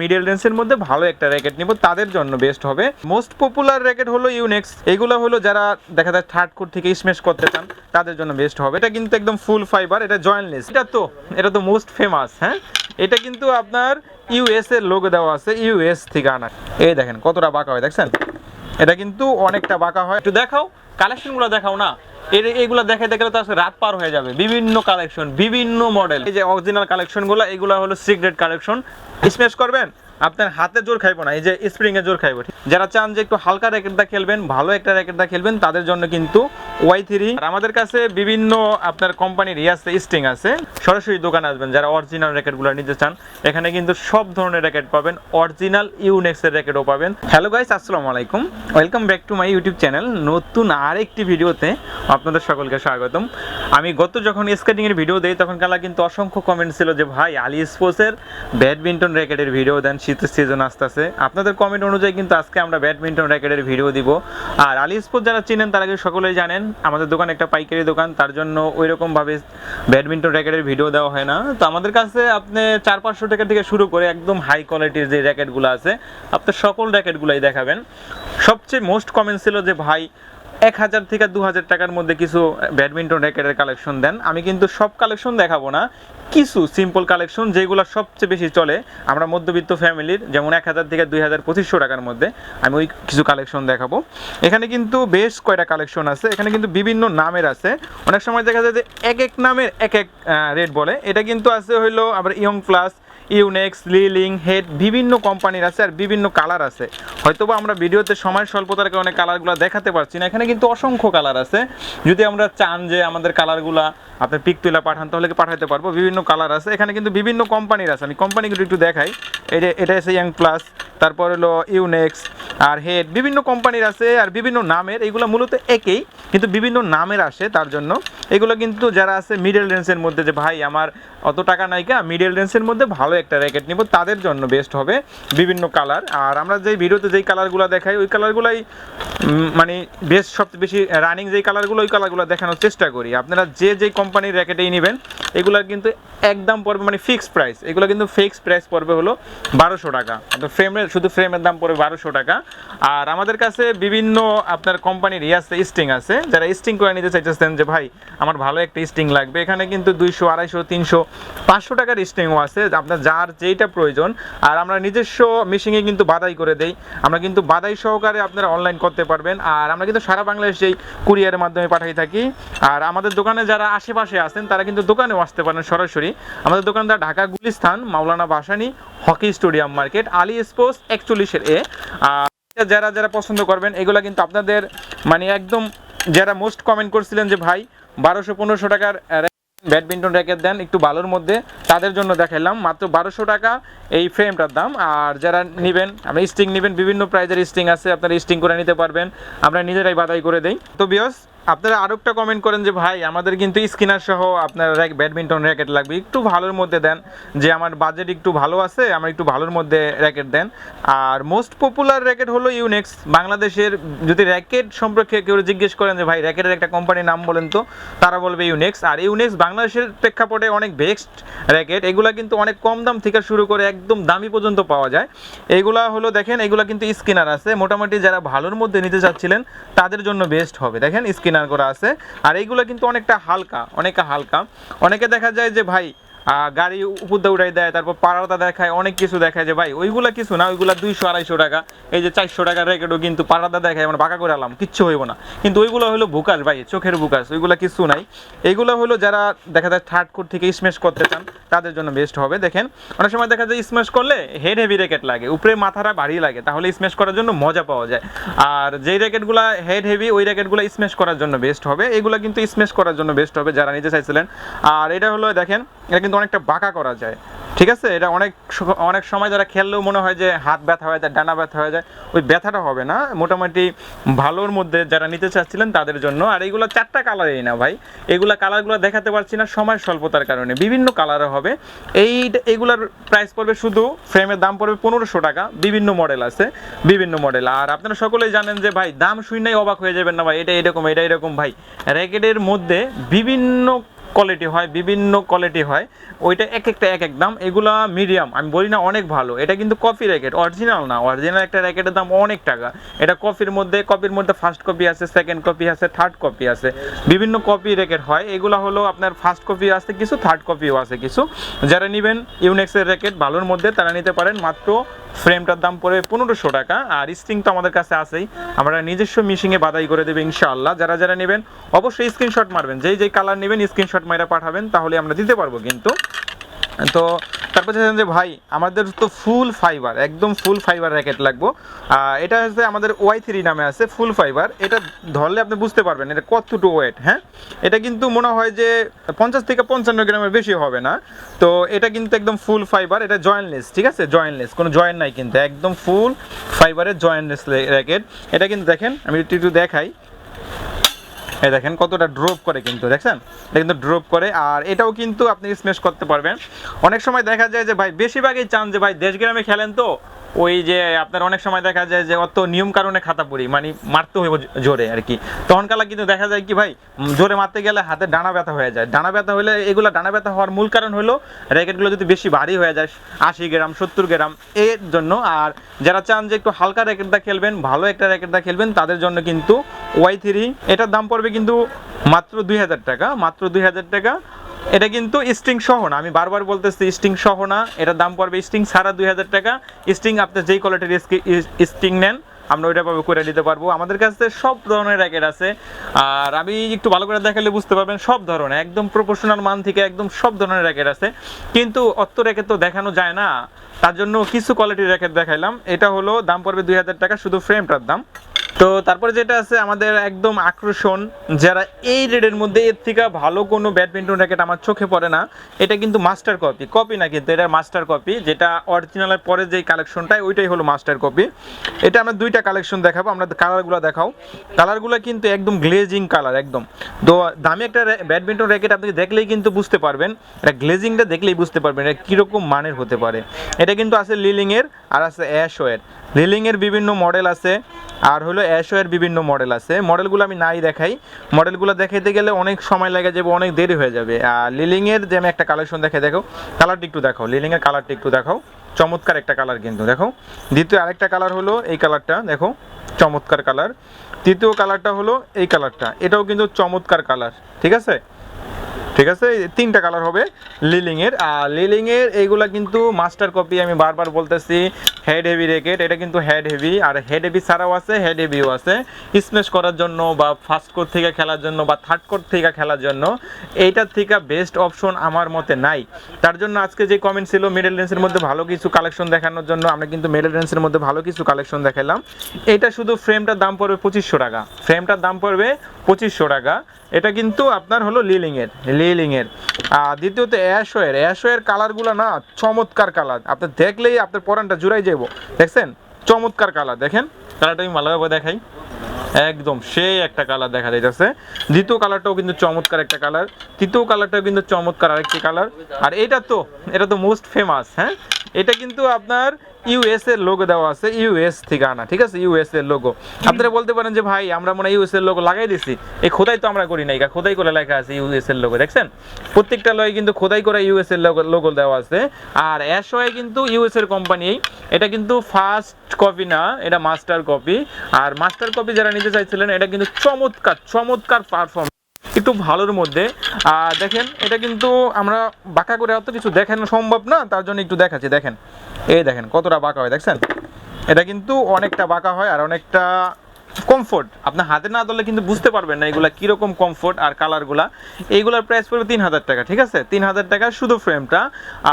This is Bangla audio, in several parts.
মিডল রেঞ্জের মধ্যে ভালো একটা র্যাকেট নিব। তাদের জন্য বেস্ট হবে। মোস্ট পপুলার র্যাকেট হলো ইউনেক্স এগুলো হলো যারা দেখা যায় থার্ড কোড থেকে স্মেশ করতে চান, তাদের জন্য বেস্ট হবে। এটা কিন্তু একদম ফুল ফাইবার এটা জয়েন্টলেস এটা তো এটা তো মোস্ট ফেমাস হ্যাঁ? এটা কিন্তু আপনার ইউএস এর লোগো দেওয়া আছে ইউএস থেকে আনা। এই দেখেন, কতটা বাঁকা হয়, দেখছেন? এটা কিন্তু অনেকটা বাঁকা হয়। একটু দেখাও কালেকশনগুলো দেখাও না। এর দেখে দেখে দেখলে তো আসলে রাত পার হয়ে যাবে। বিভিন্ন কালেকশন বিভিন্ন মডেল এই যে অরিজিনাল কালেকশনগুলো এগুলো হলো সিক্রেট কালেকশন স্মেশ করবেন? আপনার হাতে জোর খাইবো না, এই যে স্প্রিং এ জোর খাইবো যারা চান যে একটু হালকা র্যাকেটটা খেলবেন, ভালো একটা র্যাকেটটা খেলবেন, তাদের জন্য কিন্তু ওয়াই থ্রি আর আমাদের কাছে বিভিন্ন আপনার কোম্পানির ইয়ে আছে স্টিং আছে। সরাসরি দোকানে আসবেন, যারা অরিজিনাল র্যাকেটগুলো নিতে চান, এখানে কিন্তু সব ধরনের র্যাকেট পাবেন অরিজিনাল ইউনেক্স ইউনেক্সের র্যাকেটও পাবেন। হ্যালো গাইস আসসালামু আলাইকুম। Welcome back to my YouTube channel নতুন আরেকটি ভিডিওতে আপনাদের সকলকে স্বাগতম। আমি গত যখন স্কেটিংয়ের ভিডিও দেই, তখন কালা কিন্তু অসংখ্য কমেন্ট ছিল যে, ভাই, আলি স্পোর্টসের ব্যাডমিন্টন র্যাকেটের ভিডিও দেন, শীতের সিজন আসতেছে। আপনাদের কমেন্ট অনুযায়ী কিন্তু আজকে আমরা ব্যাডমিন্টন র্যাকেটের ভিডিও দিব। আর আলি স্পোর্টস যারা চিনেন, তারা কিন্তু সকলেই জানেন, আমাদের দোকান একটা পাইকারি দোকান, তার জন্য ওই রকম ভাবে ব্যাডমিন্টন র্যাকেটের ভিডিও দেওয়া হয় না। তো আমাদের কাছে আপনি চার পাঁচশো টাকা থেকে শুরু করে একদম হাই কোয়ালিটির যে র্যাকেটগুলো আছে, আপনার সকল র্যাকেটগুলোই দেখাবেন। সবচেয়ে মোস্ট কমেন্ট ছিল যে, ভাই এক হাজার থেকে দু হাজার টাকার মধ্যে কিছু ব্যাডমিন্টন র্যাকেটের কালেকশন দেন। আমি কিন্তু সব কালেকশন দেখাবো না, কিছু সিম্পল কালেকশন যেগুলো সবচেয়ে বেশি চলে আমরা মধ্যবিত্ত ফ্যামিলির যেমন এক হাজার থেকে দুই হাজার পঁচিশশো টাকার মধ্যে আমি ওই কিছু কালেকশন দেখাবো। এখানে কিন্তু বেশ কয়টা কালেকশন আছে, এখানে কিন্তু বিভিন্ন নামের আছে। অনেক সময় দেখা যায় যে এক এক নামের এক এক রেট বলে। এটা কিন্তু আছে হইল আবার Young plus Yonex Li Ning Head বিভিন্ন কোম্পানির আছে আর বিভিন্ন কালার আছে। হয়তোবা আমরা ভিডিওতে সময় স্বল্পতার কারণে কালারগুলো দেখাতে পারছি না। এখানে কিন্তু অসংখ্য কালার আছে। যদি আমরা চান যে আমাদের কালারগুলো আপনি পিক তুলে পাঠান, তাহলে কি পাঠাতে পারব? বিভিন্ন কালার আছে। এখানে কিন্তু বিভিন্ন কোম্পানির আছে। আমি কোম্পানিগুলো একটু দেখাই। এটা এটা আছে ইয়াং প্লাস তারপর হলো ইউনেক্স আর হেড বিভিন্ন কোম্পানির আছে আর বিভিন্ন নামের, এগুলো মূলত একই, কিন্তু বিভিন্ন নামের আসে তার জন্য। এগুলো কিন্তু যারা আছে মিডল রেঞ্জের মধ্যে যে, ভাই, আমার অত টাকা নাইকা মিডল রেঞ্জের মধ্যে ভালো একটা র্যাকেট নিব, তাদের জন্য বেস্ট হবে বিভিন্ন কালার আর আমরা যেই ভিডিওতে যেই কালারগুলো দেখাই, ওই কালারগুলাই মানে বেশ সবচেয়ে বেশি রানিং যেই কালারগুলো ওই কালারগুলো দেখানোর চেষ্টা করি। আপনারা যে যেই কোম্পানির র্যাকেটেই নেবেন, এগুলোর কিন্তু একদম পড়বে মানে ফিক্সড প্রাইস এগুলো কিন্তু ফিক্সড প্রাইস পড়বে হলো বারোশো টাকা। তো ফ্রেমের শুধু ফ্রেমের দাম পড়বে বারোশো টাকা। আর আমাদের কাছে বিভিন্ন আপনার কোম্পানির ইয়ে আছে স্টিং আছে। যারা স্টিং করে নিতে চাইতেছেন যে, ভাই, আমার ভালো একটা স্টিং লাগবে। এখানে কিন্তু দুইশো, আড়াইশো, তিনশো, পাঁচশো টাকার স্টিংও আছে। আপনার যার যেইটা প্রয়োজন। আর আমরা নিজস্ব মেশিনে কিন্তু বাদাই করে দেই। আমরা কিন্তু বাদাই সহকারে আপনারা অনলাইন করতে পারবেন। আর আমরা কিন্তু সারা বাংলাদেশেই কুরিয়ারের মাধ্যমে পাঠাই থাকি। আর আমাদের দোকানে যারা আশেপাশে আছেন, তারা কিন্তু দোকানেও আসতে পারেন সরাসরি। আমাদের দোকানদার Dhaka Gulistan, Maulana Bhashani hockey stadium market, Ali sports একচল্লিশের এ। যারা যারা পছন্দ করবেন, এগুলো কিন্তু আপনাদের মানে একদম যারা মোস্ট কমেন্ট করছিলেন যে, ভাই, বারোশো পনেরোশো টাকার ব্যাডমিন্টন র্যাকেট দেন একটু ভালোর মধ্যে, তাদের জন্য দেখাইলাম। মাত্র বারোশো টাকা এই ফ্রেমটার দাম। আর যারা নেবেন আপনি স্টিং নেবেন, বিভিন্ন প্রাইজের স্টিং আছে, আপনারা স্টিং করে নিতে পারবেন। আমরা নিজেরাই বাদাই করে দেই। তো বিয়স আপনারা আরও একটা কমেন্ট করেন যে, ভাই, আমাদের কিন্তু স্কিনার সহ আপনার ব্যাডমিন্টন র্যাকেট লাগবে। একটু ভালোর মধ্যে দেন। যে, আমার বাজেট একটু ভালো আছে, আমার একটু ভালোর মধ্যে র্যাকেট দেন। আর মোস্ট পপুলার র্যাকেট হলো ইউনেক্স বাংলাদেশের যদি র্যাকেট সম্পর্কে কেউ জিজ্ঞেস করেন যে, ভাই র্যাকেটের একটা কোম্পানির নাম বলেন তো? তারা বলবে ইউনেক্স আর ইউনেক্স বাংলাদেশের প্রেক্ষাপটে অনেক বেস্ট র্যাকেট এগুলা কিন্তু অনেক কম দাম থেকে শুরু করে একদম দামি পর্যন্ত পাওয়া যায়। এগুলা হলো, দেখেন, এগুলা কিন্তু স্কিনার আছে। মোটামুটি যারা ভালোর মধ্যে নিতে চাচ্ছিলেন, তাদের জন্য বেস্ট হবে। দেখেন করা আছে। আর এইগুলো কিন্তু অনেকটা হালকা অনেকটা হালকা। অনেকে দেখা যায় যে ভাই গাড়ি উপর দিয়ে উঠাই দেয়, তারপর পাড়াটা দেখায়, অনেক কিছু দেখায় যে, ভাই, ওইগুলা কিছু না, ওইগুলা দুইশো, আড়াইশো টাকা, এই যে চারশো টাকার র্যাকেটও কিন্তু পাড়াটা দেখায়, আমরা বাঁকা করে আলাম কিচ্ছু হইব না। কিন্তু ওইগুলো হলো বুকাস ভাই, চোখের বুকাস ওইগুলা কিছু নাই। এইগুলো হলো যারা দেখা যায় থার্ড কোড থেকে স্মেশ করতে চান, তাদের জন্য বেস্ট হবে। দেখেন, অনেক সময় দেখা যায় স্মেশ করলে হেড হেভি রেকেট লাগে, উপরে মাথাটা ভারী লাগে, তাহলে স্মেশ করার জন্য মজা পাওয়া যায়। আর যেই র্যাকেটগুলো হেড হেভি ওই র্যাকেটগুলো স্মেশ করার জন্য বেস্ট হবে। এগুলো কিন্তু স্মেশ করার জন্য বেস্ট হবে, যারা নিতে চাইছিলেন। আর এটা হলো, দেখেন, এটা কিন্তু অনেকটা বাঁকা করা যায়। ঠিক আছে? এটা অনেক অনেক সময় যারা খেললেও মনে হয় যে হাত ব্যথা হয়ে যায়, ডানা ব্যথা হয়ে যায়। ওই ব্যথাটা হবে না। মোটামুটি ভালোর মধ্যে যারা নিতে চাচ্ছিলেন তাদের জন্য। আর এইগুলো চারটা কালারই না ভাই। এগুলো কালারগুলো দেখাতে পারছি না। সময় স্বল্পতার কারণে। বিভিন্ন কালারে হবে। এই এগুলার প্রাইস পড়বে শুধু ফ্রেমের দাম পড়বে পনেরোশো টাকা। বিভিন্ন মডেল আছে। বিভিন্ন মডেল আর আপনারা সকলেই জানেন যে ভাই, দাম শুনলেই অবাক হয়ে যাবেন না ভাই, এটা এরকম এটা এরকম ভাই। র্যাকেটের মধ্যে বিভিন্ন কোয়ালিটি হয়, বিভিন্ন কোয়ালিটি হয়, ওইটা এক একটা এক এক দাম, এগুলা মিডিয়াম আমি বলি না অনেক ভালো, এটা কিন্তু কপি র্যাকেট অরিজিনাল না অরিজিনাল একটা র্যাকেটের দাম অনেক টাকা, এটা কপির মধ্যে কপির মধ্যে ফার্স্ট কপি আছে সেকেন্ড কপি আছে থার্ড কপি আছে, বিভিন্ন কপি র্যাকেট হয়, এগুলা হলো আপনার ফার্স্ট কপি আছে কিছু থার্ড কপিও আছে কিছু, যারা নেবেন ইউনেক্সের র্যাকেট ভালোর মধ্যে, তারা নিতে পারেন মাত্র ফ্রেমটার দাম পড়বে পনেরোশো টাকা, আর স্ট্রিং তো আমাদের কাছে আছেই, আমরা নিজস্ব মিশিংয়ে বাদাই করে দেবে ইনশাআল্লাহ, যারা যারা নেবেন, অবশ্যই স্ক্রিনশট মারবেন, যেই যেই কালার নেবেন স্ক্রিনশট মাইরা পাঠাবেন, তাহলে আমরা দিতে পারব কিন্তু। তো তারপর চাইছেন যে ভাই, আমাদের তো ফুল ফাইবার একদম ফুল ফাইবার র্যাকেট লাগবো। এটা হচ্ছে আমাদের ওয়াই থ্রি নামে আছে ফুল ফাইবার এটা ধরলে আপনি বুঝতে পারবেন এটা কতটুকু ওয়েট হ্যাঁ? এটা কিন্তু মনে হয় যে পঞ্চাশ থেকে পঞ্চান্ন গ্রামের বেশি হবে না। তো এটা কিন্তু একদম ফুল ফাইবার এটা জয়েন্টলেস ঠিক আছে? জয়েন্টলেস কোনো জয়েন্ট নাই কিন্তু, একদম ফুল ফাইবারের জয়েন্টলেস র্যাকেট এটা কিন্তু দেখেন, আমি একটু দেখাই। এই দেখেন কতটা ড্রপ করে কিন্তু, দেখছেন? এটা কিন্তু ড্রপ করে, আর এটাও কিন্তু আপনি স্মেশ করতে পারবেন। অনেক সময় দেখা যায় যে, ভাই, বেশিরভাগই চান যে, ভাই, দেশ গ্রামে খেলেন তো ওই যে আপনার অনেক সময় দেখা যায় যে অত নিয়ম কারণে খাতা পড়ি মানে মারতে হইব জোরে আর কি। তখনকালা কিন্তু দেখা যায় কি ভাই জোরে মারতে গেলে হাতে ডানা ব্যথা হয়ে যায়। ডানা ব্যথা হলে এগুলো ডানা ব্যথা হওয়ার মূল কারণ হলো র্যাকেটগুলো যদি বেশি ভারী হয়ে যায়, আশি গ্রাম, সত্তর গ্রাম, এর জন্য। আর যারা চান যে একটু হালকা র্যাকেটটা খেলবেন, ভালো একটা র্যাকেটটা খেলবেন, তাদের জন্য কিন্তু ওয়াই থ্রি এটার দাম পড়বে কিন্তু মাত্র দুই হাজার টাকা, মাত্র দুই হাজার টাকা। এটা কিন্তু স্টিং সহ না, আমি বারবার বলতেছি স্টিং সহ না, এটার দাম পড়বে স্টিং সারা দুই হাজার টাকা। স্টিং আপনি যেই কোয়ালিটির স্টিং নেন, আমরা ওইটা পাবে করে দিতে পারব। আমাদের কাছে সব ধরনের র্যাকেট আছে। আর আমি একটু ভালো করে দেখালে বুঝতে পারবেন, সব ধরনের, একদম প্রফেশনাল মান থেকে একদম সব ধরনের র্যাকেট আছে। কিন্তু অত র্যাকেট তো দেখানো যায় না, তার জন্য কিছু কোয়ালিটির র্যাকেট দেখাইলাম। এটা হলো, দাম পড়বে দুই হাজার টাকা, শুধু ফ্রেমটার দাম। তো তারপরে যেটা আছে, আমাদের একদম আকর্ষণ, যারা এই রেডের মধ্যে এর থেকে ভালো কোনো ব্যাডমিন্টন র্যাকেট আমার চোখে পড়ে না, এটা কিন্তু মাস্টার কপি কপি না কিন্তু, এটা মাস্টার কপি যেটা অরিজিনালের পরে যেই কালেকশনটাই ওইটাই হলো মাস্টার কপি এটা আমরা দুইটা কালেকশন দেখাবো, আমরা কালারগুলো দেখাও। কালারগুলো কিন্তু একদম গ্লেজিং কালার একদম। তো দামি একটা ব্যাডমিন্টন র্যাকেট আপনি দেখলেই কিন্তু বুঝতে পারবেন, এটা গ্লেজিংটা দেখলেই বুঝতে পারবেন, এটা কীরকম মানের হতে পারে। এটা কিন্তু আছে লিলিংয়ের আর আছে অ্যাশোয়ের লিলিংয়ের বিভিন্ন মডেল আছে, আর হলো অ্যাশোয়ের বিভিন্ন মডেল আছে। মডেলগুলো আমি নাই দেখাই। মডেলগুলো দেখাইতে গেলে অনেক সময় লেগে যাবে, অনেক দেরি হয়ে যাবে। আর লিলিংয়ের যে আমি একটা কালেকশন দেখাই, দেখো কালারটা একটু দেখাও। লিলিংয়ের কালারটা একটু দেখাও। চমৎকার একটা কালার কিন্তু, দেখো। দ্বিতীয় আরেকটা কালার হলো এই কালারটা দেখো, চমৎকার কালার তৃতীয় কালারটা হলো এই কালারটা এটাও কিন্তু চমৎকার কালার ঠিক আছে? ঠিক আছে? তিনটা কালার হবে লিলিং এর আর লিলিং এর এইগুলা কিন্তু মাস্টার কপি আমি বারবার বলতেছি। হেড হেভি রেকেট এটা কিন্তু হেড হেভি আর হেড হেভি ছাড়াও আছে হেড হেভিও আছে। স্মেশ করার জন্য বা ফার্স্ট কোর থেকে খেলার জন্য বা থার্ড কোর থেকে খেলার জন্য, এইটার থেকে বেস্ট অপশন আমার মতে নাই। তার জন্য আজকে যে কমেন্ট ছিল মিডল রেঞ্জের মধ্যে ভালো কিছু কালেকশন দেখানোর জন্য, আমরা কিন্তু মিডল রেঞ্জের মধ্যে ভালো কিছু কালেকশন দেখালাম। এটা শুধু ফ্রেমটার দাম পড়বে পঁচিশশো টাকা। ফ্রেমটার দাম পড়বে পঁচিশশো টাকা। এটা কিন্তু আপনার হলো লিলিংয়ের লিলিংয়ের। আর দ্বিতীয়ত অ্যাশোয়ের অ্যাশোয়ের কালারগুলো না চমৎকার কালার। আপনি দেখলেই আপনার পরানটা জুড়াই যাব দেখছেন? চমৎকার কালার। দেখেন? কালারটা আমি ভালোভাবে দেখাই। একদম সেই একটা কালার দেখা যাইতেছে। দ্বিতীয় কালারটাও কিন্তু চমৎকার একটা কালার। তৃতীয় কালারটাও কিন্তু চমৎকার আরেকটি কালার। আর এটা তো এটা তো মোস্ট ফেমাস হ্যাঁ? এটা কিন্তু আপনার ইউএস এর লোগো দেওয়া আছে ইউএস থেকে আনা ঠিক আছে? ইউএস এর লোগো আপনারা বলতে পারেন যে, ভাই, আমরা মনে ইউএস এর লোগো লাগাই দিছি। এই খোদাই তো আমরা করি নাই খোদাই করে লেখা আছে ইউএস এর লোগো দেখছেন? প্রত্যেকটা লয়ে কিন্তু খোদাই করে ইউএস এর লোগো দেওয়া আছে। আর অ্যাশোয় কিন্তু ইউএস এর কোম্পানি এটা কিন্তু ফার্স্ট কপি না, এটা মাস্টার কপি আর মাস্টার কপি যারা নিতে চাইছিলেন, এটা কিন্তু চমৎকার চমৎকার পারফর্ম একটু ভালোর মধ্যে। আর দেখেন, এটা কিন্তু আমরা বাঁকা করে অত কিছু দেখানো সম্ভব না, তার জন্য একটু দেখাচ্ছি, দেখেন। এই দেখেন, কতটা বাঁকা হয়, দেখছেন? এটা কিন্তু অনেকটা বাঁকা হয় আর অনেকটা কমফোর্ট আপনার হাতে না ধরলে কিন্তু বুঝতে পারবেন না এগুলা কীরকম কমফোর্ট আর কালারগুলা এইগুলার প্রাইস পড়বে তিন হাজার টাকা, ঠিক আছে? তিন হাজার টাকা শুধু ফ্রেমটা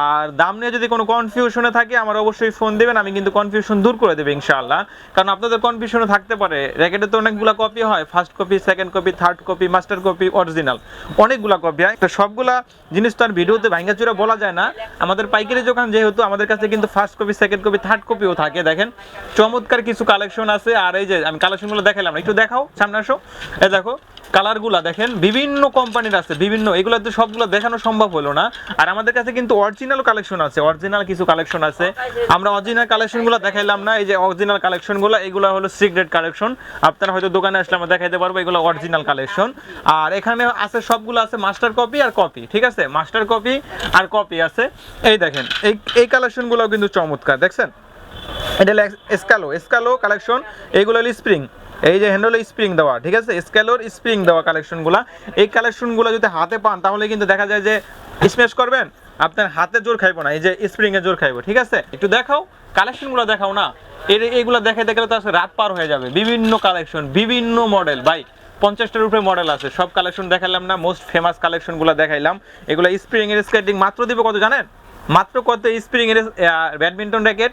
আর দাম নিয়ে যদি কোনো কনফিউশনে থাকে, আমার অবশ্যই ফোন দেবেন, আমি কিন্তু কনফিউশন দূর করে দেবো ইনশাআল্লাহ। কারণ আপনাদের কনফিউশনে থাকতে পারে। র্যাকেটে তো অনেকগুলো কপি হয় first copy second copy third copy master copy original অনেকগুলা কপি হয়। তো সবগুলা জিনিস তো আর ভিডিওতে ভাঙ্গাচুরা বলা যায় না। আমাদের পাইকারি দোকান যেহেতু, আমাদের কাছে কিন্তু first copy second copy third কপিও থাকে, দেখেন। চমৎকার কিছু কালেকশন আছে। আর এই যে, আমি কালেকশন কালেকশনগুলো দেখালাম একটু দেখাও, সামনে আসো। এ দেখো, কালারগুলা দেখেন, বিভিন্ন কোম্পানির আছে, বিভিন্ন, এগুলো তো সবগুলো দেখানো সম্ভব হলো না। আর আমাদের কাছে কিন্তু অরিজিনাল কালেকশন আছে অরিজিনাল কিছু কালেকশন আছে। আমরা অরিজিনাল কালেকশনগুলো দেখাইলাম না, এই যে অরিজিনাল কালেকশনগুলো এগুলো হলো সিক্রেট কালেকশন আপনারা হয়তো দোকানে আসলে আমরা দেখাইতে পারব, এগুলো অরিজিনাল কালেকশন আর এখানে আছে, সবগুলো আছে মাস্টার কপি আর কপি ঠিক আছে? মাস্টার কপি আর কপি আছে। এই দেখেন, এই এই কালেকশনগুলো কিন্তু চমৎকার, দেখছেন? এটা হলো এসকালো এসকালো কালেকশন এইগুলো হলো স্প্রিং এই যে হ্যান্ডেল স্প্রিং দেওয়া, ঠিক আছে? স্কেলোর স্প্রিং দেওয়া কালেকশনগুলো এই কালেকশনগুলো যদি হাতে পান, তাহলে কিন্তু দেখা যায় যে স্মেশ করবেন, আপনার হাতে জোর খাইবো না, এই যে স্প্রিং এ জোর খাইবো, ঠিক আছে? একটু দেখাও কালেকশনগুলো দেখাও না। এর, এইগুলো দেখে দেখে তো রাত পার হয়ে যাবে। বিভিন্ন কালেকশন বিভিন্ন মডেল ভাই, পঞ্চাশটার উপরে মডেল আছে। সব কালেকশন দেখালাম না মোস্ট ফেমাস কালেকশনগুলো দেখাইলাম। এগুলো স্প্রিং এর স্কেটিং মাত্র দিবে কত জানেন? মাত্র কত স্প্রিং এর ব্যাডমিন্টন র্যাকেট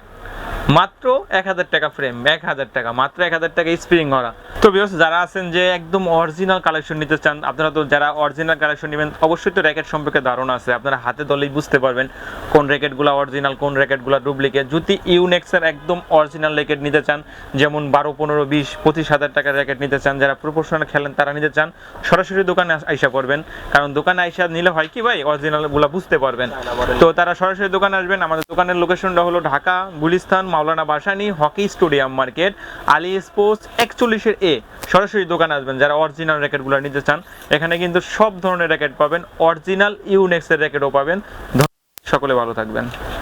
মাত্র এক হাজার টাকা ফ্রেম এক হাজার টাকা, মাত্র এক হাজার টাকা স্প্রিং করা তো বিকজ যারা আছেন যে একদম অরিজিনাল কালেকশন নিতে চান, আপনারা তো যারা অরিজিনাল কালেকশন নেবেন, অবশ্যই তো র্যাকেট সম্পর্কে ধারণা আছে। আপনারা হাতে দলেই বুঝতে পারবেন কোন র্যাকেটগুলো অরিজিনাল কোন র্যাকেটগুলো ডুপ্লিকেট যদি ইউনেক্সের একদম অরিজিনাল র্যাকেট নিতে চান, যেমন বারো, পনেরো, বিশ, পঁচিশ হাজার টাকার র্যাকেট নিতে চান, যারা প্রফেশনাল খেলেন তারা নিতে চান, সরাসরি দোকানে আইসা করবেন। কারণ দোকানে আইসা নিলে হয় কি ভাই? অরিজিনালগুলো বুঝতে পারবেন। তো তারা সরাসরি দোকানে আসবেন। আমাদের দোকানের লোকেশনটা হলো Dhaka, Gulistan, Maulana Bhashani, hockey stadium market, Ali sports একচল্লিশের A. সরাসরি দোকানে আসবেন। যারা অরিজিনাল র্যাকেটগুলো নিতে চান, এখানে কিন্তু সব ধরনের র্যাকেট পাবেন। অরিজিনাল ইউনেক্সের র্যাকেটও পাবেন। সকলে ভালো থাকবেন।